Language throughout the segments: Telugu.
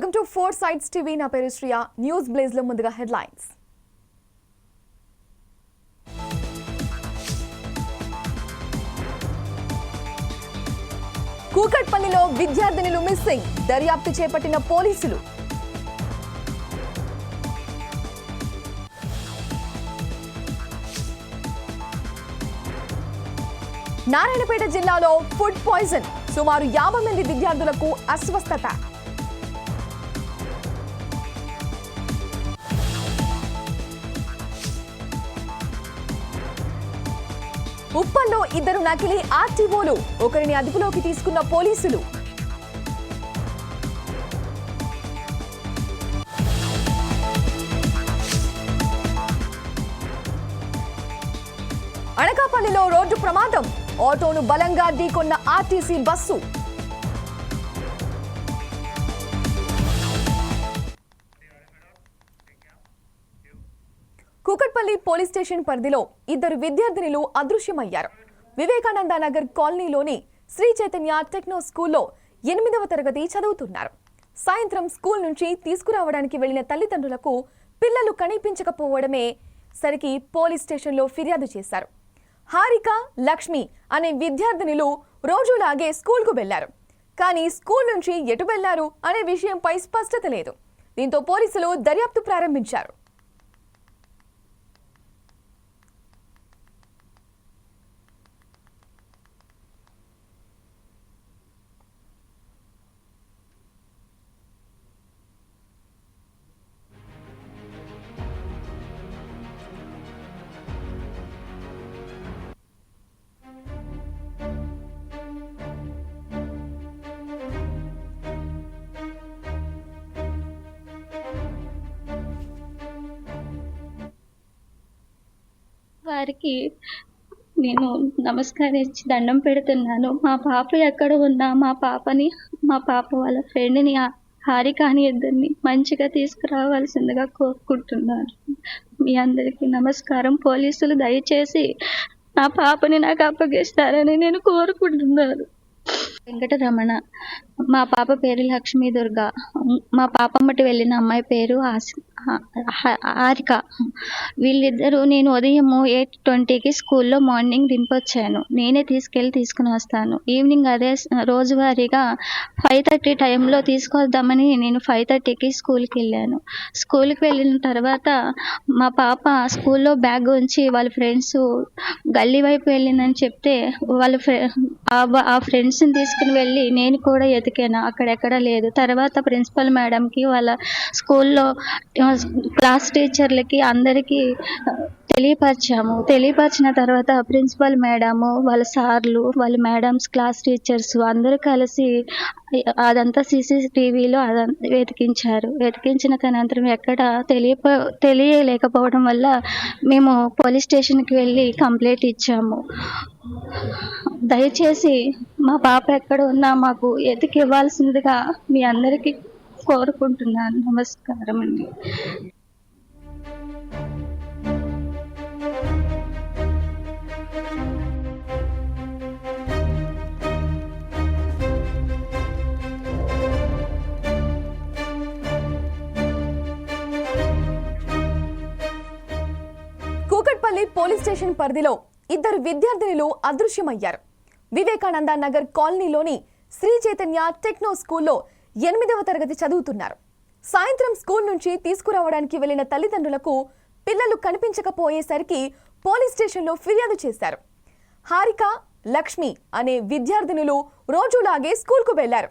Welcome to four sites TV. నా పేరు శ్రియ. న్యూస్ బ్లేజ్లో ముందుగా హెడ్లైన్స్. కూకట్పల్లిలో విద్యార్థినులు మిస్సింగ్. దర్యాప్తు చేపట్టిన పోలీసులు. నారాయణపేట జిల్లాలో ఫుడ్ పాయిజన్. సుమారు యాభై మంది విద్యార్థులకు అస్వస్థత. ఉప్పల్లో ఇద్దరు నకిలీ ఆర్టీఓలు ఒకరిని అదుపులోకి తీసుకున్న పోలీసులు. అనకాపల్లిలో రోడ్డు ప్రమాదం. ఆటోను బలంగా ఢీకొన్న RTC bus. Kukatpally police station పరిధిలో ఇద్దరు విద్యార్థినులు అదృశ్యమయ్యారు. వివేకానంద నగర్ కాలనీలోని శ్రీ చైతన్య టెక్నో స్కూల్లో ఎనిమిదవ తరగతి చదువుతున్నారు. సాయంత్రం స్కూల్ నుంచి తీసుకురావడానికి వెళ్ళిన తల్లిదండ్రులకు పిల్లలు కనిపించకపోవడమే సరికి పోలీస్ స్టేషన్లో ఫిర్యాదు చేశారు. హారిక లక్ష్మి అనే విద్యార్థినులు రోజులాగే స్కూల్కు వెళ్ళారు. కానీ స్కూల్ నుంచి ఎటు వెళ్ళారు అనే విషయంపై స్పష్టత లేదు. దీంతో పోలీసులు దర్యాప్తు ప్రారంభించారు. వారికి నేను నమస్కరించి దండం పెడుతున్నాను. మా పాప ఎక్కడ ఉన్నా మా పాపని మా పాప వాళ్ళ ఫ్రెండ్ని హారిక అని ఇద్దరిని మంచిగా తీసుకురావాల్సిందిగా కోరుకుంటున్నాను. మీ అందరికీ నమస్కారం. పోలీసులు దయచేసి నా పాపని నాకు అప్పగిస్తారని నేను కోరుకుంటున్నాను. వెంకటరమణ మా పాప పేరు లక్ష్మీ దుర్గా. మా పాపమ్మటి వెళ్ళిన అమ్మాయి పేరు హారిక. వీళ్ళిద్దరూ నేను ఉదయము ఎయిట్ ట్వంటీకి స్కూల్లో మార్నింగ్ దింపొచ్చాను. నేనే తీసుకెళ్ళి తీసుకుని వస్తాను. ఈవినింగ్ అదే రోజువారీగా ఫైవ్ థర్టీ టైంలో తీసుకొద్దామని నేను ఫైవ్ థర్టీకి స్కూల్కి వెళ్ళాను. స్కూల్కి వెళ్ళిన తర్వాత మా పాప స్కూల్లో బ్యాగ్ ఉంచి వాళ్ళ ఫ్రెండ్స్ గల్లీ వైపు వెళ్ళిందని చెప్తే వాళ్ళ ఫ్రె ఆ ఆ ఫ్రెండ్స్ని తీసుకుని వెళ్ళి నేను కూడా ఎతికాను అక్కడెక్కడ లేదు. తర్వాత ప్రిన్సిపల్ మేడంకి వాళ్ళ స్కూల్లో క్లాస్ టీచర్లకి అందరికీ తెలియపరిచాము. తెలియపరిచిన తర్వాత ప్రిన్సిపల్ మేడము వాళ్ళ సార్లు వాళ్ళ మేడమ్స్ క్లాస్ టీచర్స్ అందరూ కలిసి అదంతా సీసీటీవీలో అదంతా వెతికించారు. వెతికించిన అనంతరం ఎక్కడ తెలియప తెలియలేకపోవడం వల్ల మేము పోలీస్ స్టేషన్కి వెళ్ళి కంప్లైంట్ ఇచ్చాము. దయచేసి మా పాప ఎక్కడ ఉన్నా మాకు ఎతికి ఇవ్వాల్సిందిగా మీ అందరికీ కోరుకుంటున్నాను. నమస్కారం అండి. కూకట్పల్లి పోలీస్ స్టేషన్ పరిధిలో ఇద్దరు విద్యార్థినులు అదృశ్యమయ్యారు. వివేకానంద నగర్ కాలనీలోని శ్రీ చైతన్య టెక్నో స్కూల్లో ఎనిమిదవ తరగతి చదువుతున్నారు. సాయంత్రం స్కూల్ నుంచి తీసుకురావడానికి వెళ్ళిన తల్లిదండ్రులకు పిల్లలు కనిపించకపోయేసరికి పోలీస్ స్టేషన్లో ఫిర్యాదు చేశారు. హారిక లక్ష్మి అనే విద్యార్థినులు రోజులాగే స్కూల్కు వెళ్ళారు.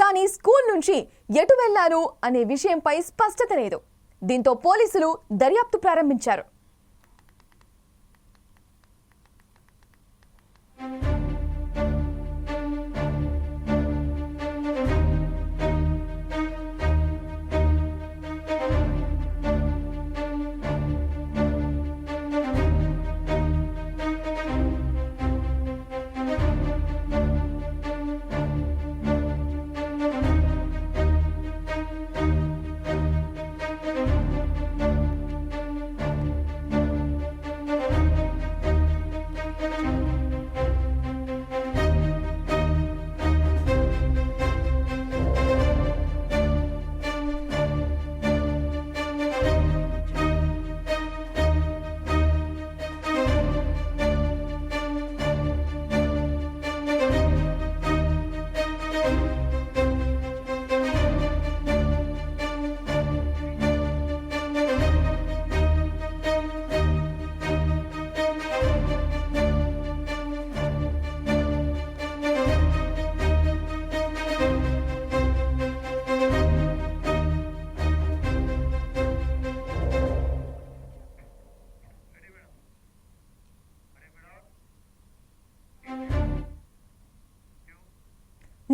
కానీ స్కూల్ నుంచి ఎటు వెళ్ళారు అనే విషయంపై స్పష్టత లేదు. దీంతో పోలీసులు దర్యాప్తు ప్రారంభించారు.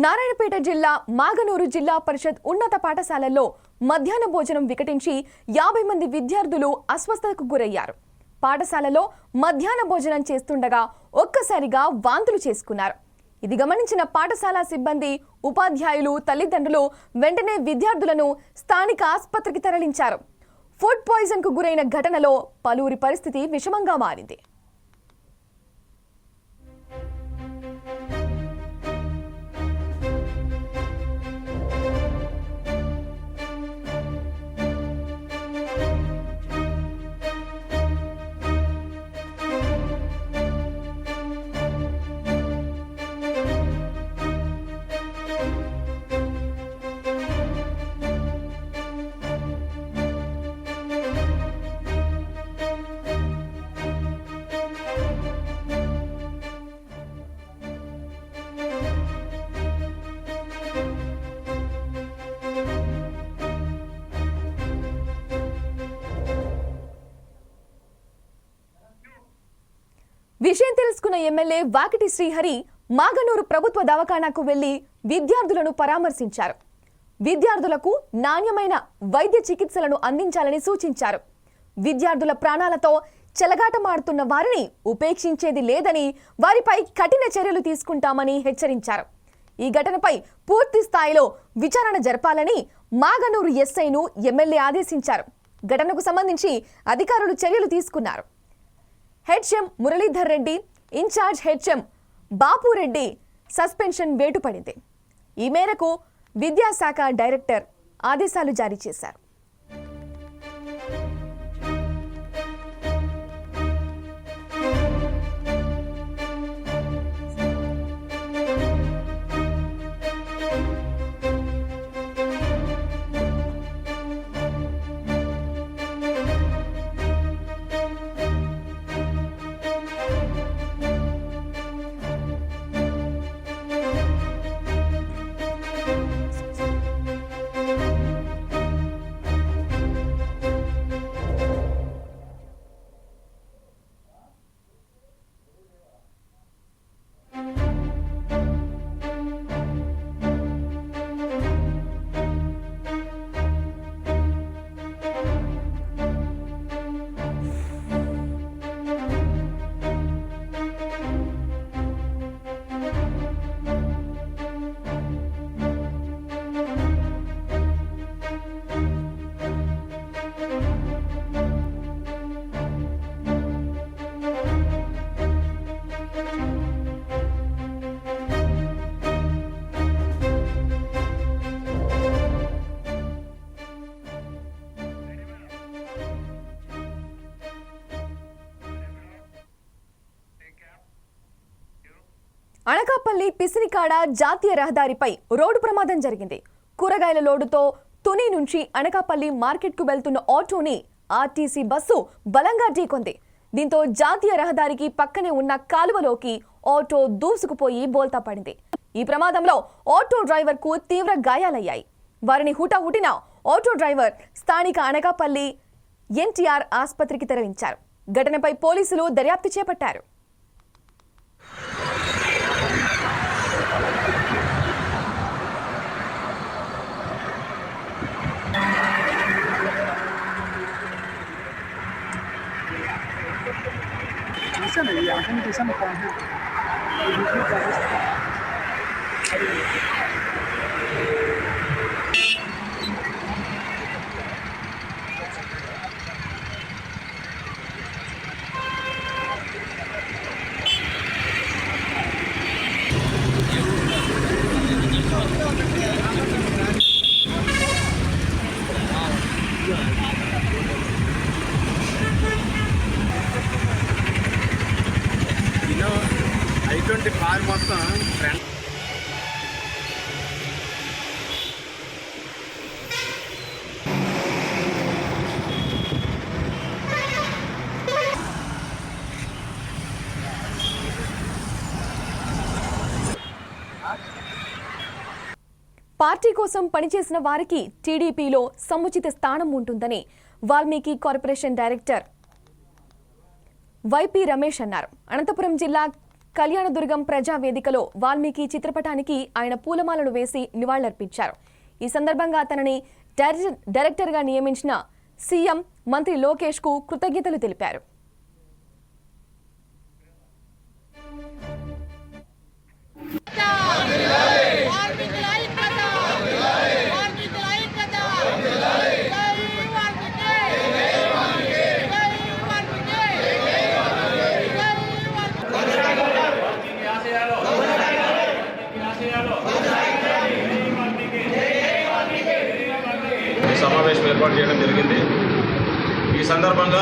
నారాయణపేట జిల్లా మాగనూరు జిల్లా పరిషత్ ఉన్నత పాఠశాలల్లో మధ్యాహ్న భోజనం వికటించి యాభై మంది విద్యార్థులు అస్వస్థతకు గురయ్యారు. పాఠశాలలో మధ్యాహ్న భోజనం చేస్తుండగా ఒక్కసారిగా వాంతులు చేసుకున్నారు. ఇది గమనించిన పాఠశాల సిబ్బంది ఉపాధ్యాయులు తల్లిదండ్రులు వెంటనే విద్యార్థులను స్థానిక ఆసుపత్రికి తరలించారు. ఫుడ్ పాయిజన్కు గురైన ఘటనలో పలువురి పరిస్థితి విషమంగా మారింది. విషయం తెలుసుకున్న ఎమ్మెల్యే వాకిటి శ్రీహరి మాగనూరు ప్రభుత్వ దవాఖానాకు వెళ్ళి విద్యార్థులను పరామర్శించారు. విద్యార్థులకు నాణ్యమైన వైద్య చికిత్సలను అందించాలని సూచించారు. విద్యార్థుల ప్రాణాలతో చెలగాటమాడుతున్న వారిని ఉపేక్షించేది లేదని వారిపై కఠిన చర్యలు తీసుకుంటామని హెచ్చరించారు. ఈ ఘటనపై పూర్తి స్థాయిలో విచారణ జరపాలని మాగనూరు ఎస్ఐను ఎమ్మెల్యే ఆదేశించారు. ఘటనకు సంబంధించి అధికారులు చర్యలు తీసుకున్నారు. HM Muralidhar Reddy in charge HM Bapureddy suspension వేటుపడింది. ఈ మేరకు విద్యాశాఖ డైరెక్టర్ ఆదేశాలు జారీ చేశారు. పిసినికాడ జాతీయ రహదారిపై రోడ్డు ప్రమాదం జరిగింది. కూరగాయల లోడుతో తుని నుంచి అనకాపల్లి మార్కెట్కు వెళ్తున్న ఆటోని ఆర్టీసీ బస్సు బలంగా ఢీకొంది. దీంతో జాతీయ రహదారికి పక్కనే ఉన్న కాలువలోకి ఆటో దూసుకుపోయి బోల్తా పడింది. ఈ ప్రమాదంలో ఆటో డ్రైవర్కు తీవ్ర గాయాలయ్యాయి. వారిని హుటాహుటిన ఆటో డ్రైవర్ స్థానిక అనకాపల్లి ఎన్టీఆర్ ఆసుపత్రికి తరలించారు. ఘటనపై పోలీసులు దర్యాప్తు చేపట్టారు. చూసాను ఈ ఆటని చూసాను కాన్సెప్ట్ ఇన్నో ఉన్నటువంటి కార్ మొత్తం ఫ్రంట్ పార్టీ కోసం పనిచేసిన వారికి టీడీపీలో సముచిత స్థానం ఉంటుందని Valmiki corporation director YP Ramesh అన్నారు. అనంతపురం జిల్లా కళ్యాణదుర్గం ప్రజా వేదికలో వాల్మీకి చిత్రపటానికి ఆయన పూలమాలను వేసి నివాళులర్పించారు. ఈ సందర్భంగా తనని డైరెక్టర్గా నియమించిన సీఎం మంత్రి లోకేష్కు కృతజ్ఞతలు తెలిపారు వాల్మీకుల ఐక్యత వాల్మీకుల ఐక్యత జై వాల్మీకి జై వాల్మీకి జై వాల్మీకి ఈ సమావేశం ఏర్పాటు చేయడం జరిగింది. ఈ సందర్భంగా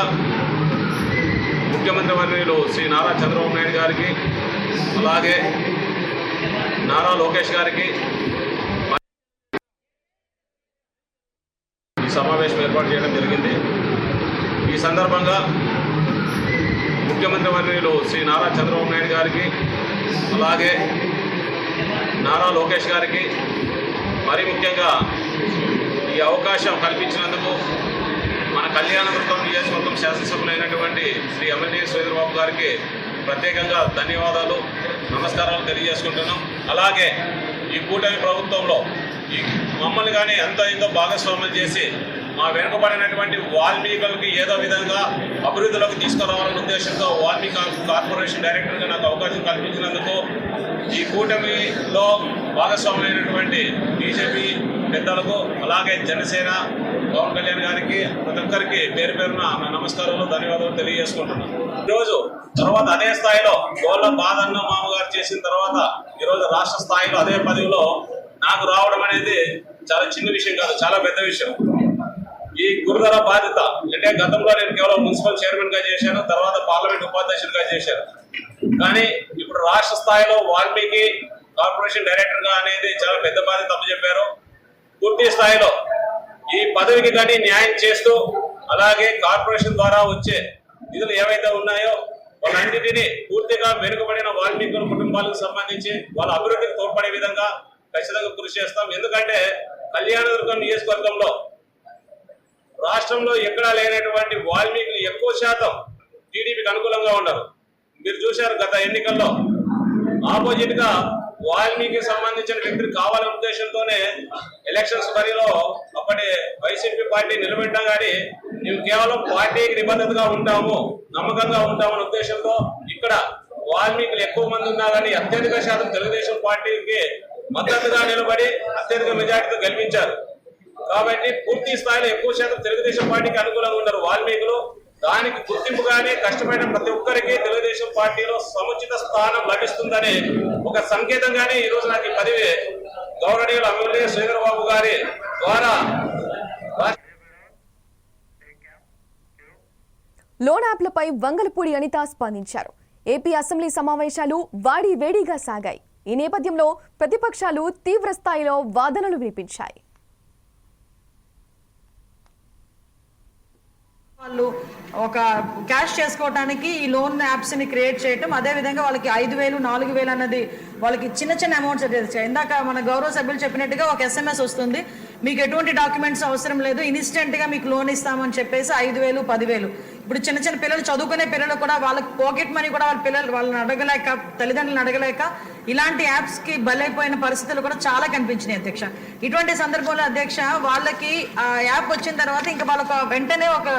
ముఖ్యమంత్రి వర్యులు శ్రీ నారా చంద్రబాబు నాయుడు గారికి అలాగే నారా లోకేష్ గారికి ఈ సమావేశం ఏర్పాటు చేయడం జరిగింది. ఈ సందర్భంగా ముఖ్యమంత్రి వర్యులు శ్రీ నారా చంద్రబాబు నాయుడు గారికి అలాగే నారా లోకేష్ గారికి మరి ముఖ్యంగా ఈ అవకాశం కల్పించినందుకు మన కళ్యాణదుర్గం నియోజకవర్గం శాసనసభ్యులైనటువంటి శ్రీ ఎమ్మెల్యే శ్రీధరబాబు గారికి ప్రత్యేకంగా ధన్యవాదాలు నమస్కారాలు తెలియజేసుకుంటున్నాం. అలాగే ఈ కూటమి ప్రభుత్వంలో ఈ మమ్మల్ని కానీ ఎంతో ఎంతో భాగస్వామ్యం చేసి మా వెనుకబడినటువంటి వాల్మీకులకి ఏదో విధంగా అభివృద్ధిలోకి తీసుకురావాలనే ఉద్దేశంతో వాల్మీకి కార్పొరేషన్ డైరెక్టర్గా నాకు అవకాశం కల్పించినందుకు ఈ కూటమిలో భాగస్వామ్యమైనటువంటి బీజేపీ పెద్దలకు అలాగే జనసేన పవన్ కళ్యాణ్ గారికి ప్రతి ఒక్కరికి పేరు పేరున నమస్కారాలు ధన్యవాదాలు తెలియజేసుకుంటున్నాను ఈరోజు తర్వాత అదే స్థాయిలో గోళ్ళ బాధన్న మామగారు చేసిన తర్వాత ఈరోజు రాష్ట్ర స్థాయిలో అదే పదవిలో నాకు రావడం అనేది చాలా చిన్న విషయం కాదు చాలా పెద్ద విషయం. ఈ గురుదర బాధ్యత అంటే గతంలో నేను కేవలం మున్సిపల్ చైర్మన్గా చేశాను తర్వాత పార్లమెంట్ ఉపాధ్యక్షుడిగా చేశాను. కానీ ఇప్పుడు రాష్ట్ర స్థాయిలో వాల్మీకి కార్పొరేషన్ డైరెక్టర్గా అనేది చాలా పెద్ద బాధ్యత అప్పచెప్పారు. పూర్తి స్థాయిలో ఈ పదవికి కానీ న్యాయం చేస్తూ అలాగే కార్పొరేషన్ ద్వారా వచ్చే నిధులు ఏవైతే ఉన్నాయో వాళ్ళన్నింటినీ పూర్తిగా వెనుకబడిన వాల్మీకుల కుటుంబాలకు సంబంధించి వాళ్ళ అభివృద్ధికి తోడ్పడే విధంగా ఖచ్చితంగా కృషి చేస్తాం. ఎందుకంటే కళ్యాణదుర్గం నియోజకవర్గంలో రాష్ట్రంలో ఎక్కడా లేనటువంటి వాల్మీకులు ఎక్కువ శాతం టీడీపీకి అనుకూలంగా ఉన్నారు మీరు చూశారు గత ఎన్నికల్లో ఆపోజిట్గా వాల్మీకి సంబంధించిన వ్యక్తులు కావాలనే ఉద్దేశంతోనే ఎలక్షన్స్ బరిలో అప్పటి వైసీపీ పార్టీ నిలబెట్టాం కానీ మేము కేవలం పార్టీకి నిబద్ధతగా ఉంటాము నమ్మకంగా ఉంటామనే ఉద్దేశంతో ఇక్కడ వాల్మీకులు ఎక్కువ మంది ఉన్నా కానీ అత్యధిక శాతం తెలుగుదేశం పార్టీకి మద్దతుగా నిలబడి అత్యధిక మెజార్టీతో గెలిపించారు. కాబట్టి పూర్తి స్థాయిలో ఎక్కువ శాతం తెలుగుదేశం పార్టీకి అనుకూలంగా ఉన్నారు వాల్మీకులు. దానికి గుర్తింపుగానే కష్టపడిన ప్రతి ఒక్కరికి తెలుగుదేశం పార్టీలో సముచిత స్థానం లభిస్తుందని ఒక సంకేతంగానే ఈ రోజు నాకు ఈ పదవి గౌరవనీయులు ఎమ్మెల్యే శ్రీధర్ బాబు గారి ద్వారా లోన్ యాప్లపై వంగలపూడి అనిత స్పందించారు. ఏపీ అసెంబ్లీ సమావేశాలు వాడి వేడిగా సాగాయి. ఈ నేపథ్యంలో ప్రతిపక్షాలు తీవ్ర స్థాయిలో వాదనలు వినిపించాయి. వాళ్ళు ఒక క్యాష్ చేసుకోవడానికి ఈ లోన్ యాప్స్ని క్రియేట్ చేయటం అదే విధంగా వాళ్ళకి ఐదు వేలు నాలుగు వేలు అన్నది వాళ్ళకి చిన్న చిన్న అమౌంట్స్ ఇందాక మన గౌరవ సభ్యులు చెప్పినట్టుగా ఒక ఎస్ఎంఎస్ వస్తుంది. మీకు ఎటువంటి డాక్యుమెంట్స్ అవసరం లేదు. ఇన్స్టెంట్గా మీకు లోన్ ఇస్తామని చెప్పేసి ఐదు వేలు పదివేలు ఇప్పుడు చిన్న చిన్న పిల్లలు చదువుకునే పిల్లలు కూడా వాళ్ళకి పాకెట్ మనీ కూడా వాళ్ళ పిల్లలు వాళ్ళని అడగలేక తల్లిదండ్రులను అడగలేక ఇలాంటి యాప్స్కి బలైపోయిన పరిస్థితులు కూడా చాలా కనిపించినాయి అధ్యక్ష. ఇటువంటి సందర్భంలో అధ్యక్ష వాళ్ళకి ఆ యాప్ వచ్చిన తర్వాత ఇంకా వాళ్ళకి వెంటనే ఒక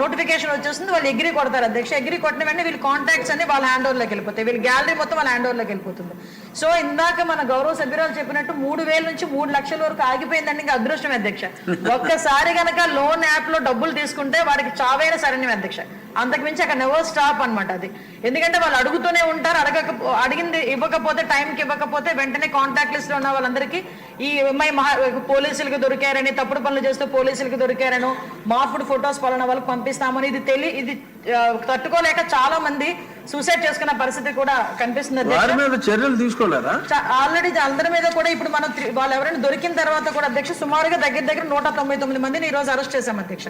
నోటిఫికేషన్ వచ్చేస్తుంది వాళ్ళు ఎగ్రీ కొడతారు అధ్యక్ష. ఎగ్రీ కొట్టిన వెంటనే వీళ్ళ కాంటాక్ట్స్ అన్ని వాళ్ళ హ్యాండ్ ఓవర్లోకి వెళ్ళిపోతాయి. వీళ్ళ గ్యాలరీ మొత్తం వాళ్ళ హ్యాండ్ ఓవర్లోకి వెళ్ళిపోతుంది. సో ఇందాక మన గౌరవ సభ్యురాలు చెప్పినట్టు మూడు వేల నుంచి మూడు లక్షల వరకు ఆగిపోయిందండి ఇంకా అదృష్టం అధ్యక్ష. ఒక్కసారి గనక లోన్ యాప్లో డబ్బులు తీసుకుంటే వాడికి చావైన సరైన అధ్యక్ష అంతకుమించి అక్కడ నెవర్ స్టాప్ అనమాట అది. ఎందుకంటే వాళ్ళు అడుగుతూనే ఉంటారు అడగక అడిగింది ఇవ్వకపోతే టైంకి ఇవ్వకపోతే వెంటనే కాంటాక్ట్ లిస్ట్లో ఉన్న వాళ్ళందరికీ ఈ ఎంఐ మహా పోలీసులకు దొరికారని తప్పుడు పనులు చేస్తూ పోలీసులకు దొరికారను మార్పుడు ఫొటోస్ పలానా వాళ్ళకి పంపిస్తామని ఇది తెలి ఇది తట్టుకోలేక చాలా మంది సూసైడ్ చేసుకున్న పరిస్థితి కూడా కనిపిస్తుంది. చర్యలు తీసుకోలేరా? ఆల్రెడీ అందరి మీద కూడా ఇప్పుడు మనం వాళ్ళు ఎవరైనా దొరికిన తర్వాత కూడా అధ్యక్ష సుమారుగా దగ్గర దగ్గర నూట తొంభై తొమ్మిది మందిని ఈ రోజు అరెస్ట్ చేశాం అధ్యక్ష.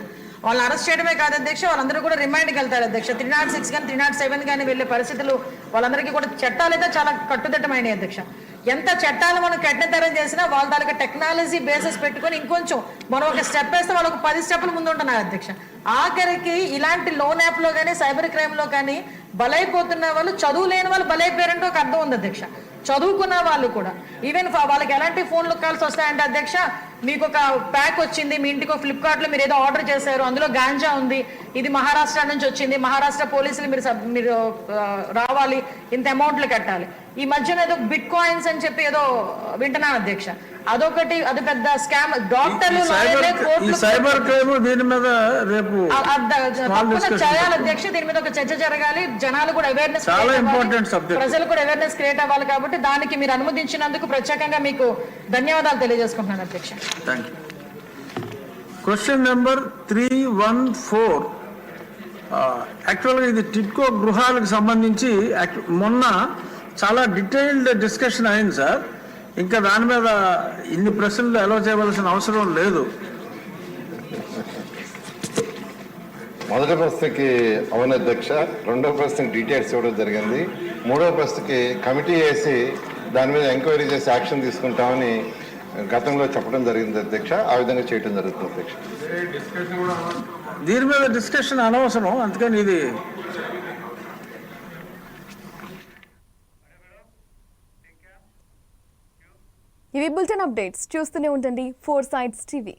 వాళ్ళు అరెస్ట్ చేయడమే కాదు అధ్యక్ష వాళ్ళందరూ కూడా రిమైండ్కి వెళ్తారు అధ్యక్ష. త్రీ నాట్ సిక్స్ కానీ త్రీ నాట్ సెవెన్ కానీ వెళ్ళే పరిస్థితులు వాళ్ళందరికీ కూడా చట్టాలు అయితే చాలా కట్టుదిట్టమైనవి అధ్యక్ష. ఎంత చట్టాలు మనం కఠినతరం చేసినా వాళ్ళ దానికి టెక్నాలజీ బేసెస్ పెట్టుకొని ఇంకొంచెం మనం ఒక స్టెప్ వేస్తే వాళ్ళకు పది స్టెప్లు ముందు ఉంటున్నారు అధ్యక్ష. ఆఖరికి ఇలాంటి లోన్ యాప్లో కానీ సైబర్ క్రైమ్లో కానీ బలైపోతున్న వాళ్ళు చదువు లేని వాళ్ళు బలైపోయారంటే ఒక అర్థం ఉంది అధ్యక్ష. చదువుకున్న వాళ్ళు కూడా. ఈవెన్ వాళ్ళకి ఎలాంటి ఫోన్లు కాల్స్ వస్తాయంటే అధ్యక్ష మీకు ఒక ప్యాక్ వచ్చింది మీ ఇంటికి ఫ్లిప్కార్ట్లో మీరు ఏదో ఆర్డర్ చేశారు అందులో గాంజా ఉంది ఇది మహారాష్ట్ర నుంచి వచ్చింది మహారాష్ట్ర పోలీసులు మీరు మీరు రావాలి ఇంత అమౌంట్లు కట్టాలి. ఈ మధ్యన ఏదో బిట్ కాయిన్స్ అని చెప్పి ఏదో వింటున్నాను అధ్యక్ష. అదొకటి అది పెద్ద స్కామ్ డాక్టర్లు సైబర్ క్రైమ్ దీని మీద రేపు చేయాలి అధ్యక్ష. దీని మీద ఒక చర్చ జరగాలి. జనాలు కూడా అవేర్నెస్ చాలా subject. ప్రజలు కూడా అవేర్నెస్ క్రియేట్ అవ్వాలి కాబట్టి దానికి మీరు అనుమతించినందుకు ప్రత్యేకంగా మీకు ధన్యవాదాలు తెలియజేసుకుంటున్నాను అధ్యక్ష. Thank you question number three one four యాక్చువల్గా ఇది టిట్కో గృహాలకు సంబంధించి మొన్న చాలా డీటెయిల్డ్ డిస్కషన్ అయింది సార్ ఇంకా దాని మీద ఇన్ని ప్రశ్నలు అలో చేయవలసిన అవసరం లేదు. మొదటి ప్రశ్నకి అవును అధ్యక్ష రెండో ప్రశ్నకి డీటెయిల్స్ ఇవ్వడం జరిగింది. మూడో ప్రశ్నకి కమిటీ వేసి దాని మీద ఎంక్వైరీ చేసి యాక్షన్ తీసుకుంటామని గతంలో చెప్పడం జరిగింది అధ్యక్ష ఆ విధంగా చేయడం జరుగుతుంది అధ్యక్ష. దీని మీద డిస్కషన్ అనవసరం అందుకని ఇది ఇవి బులెటిన్ అప్డేట్స్ చూస్తూనే ఉండండి ఫోర్ సైడ్స్ టీవీ.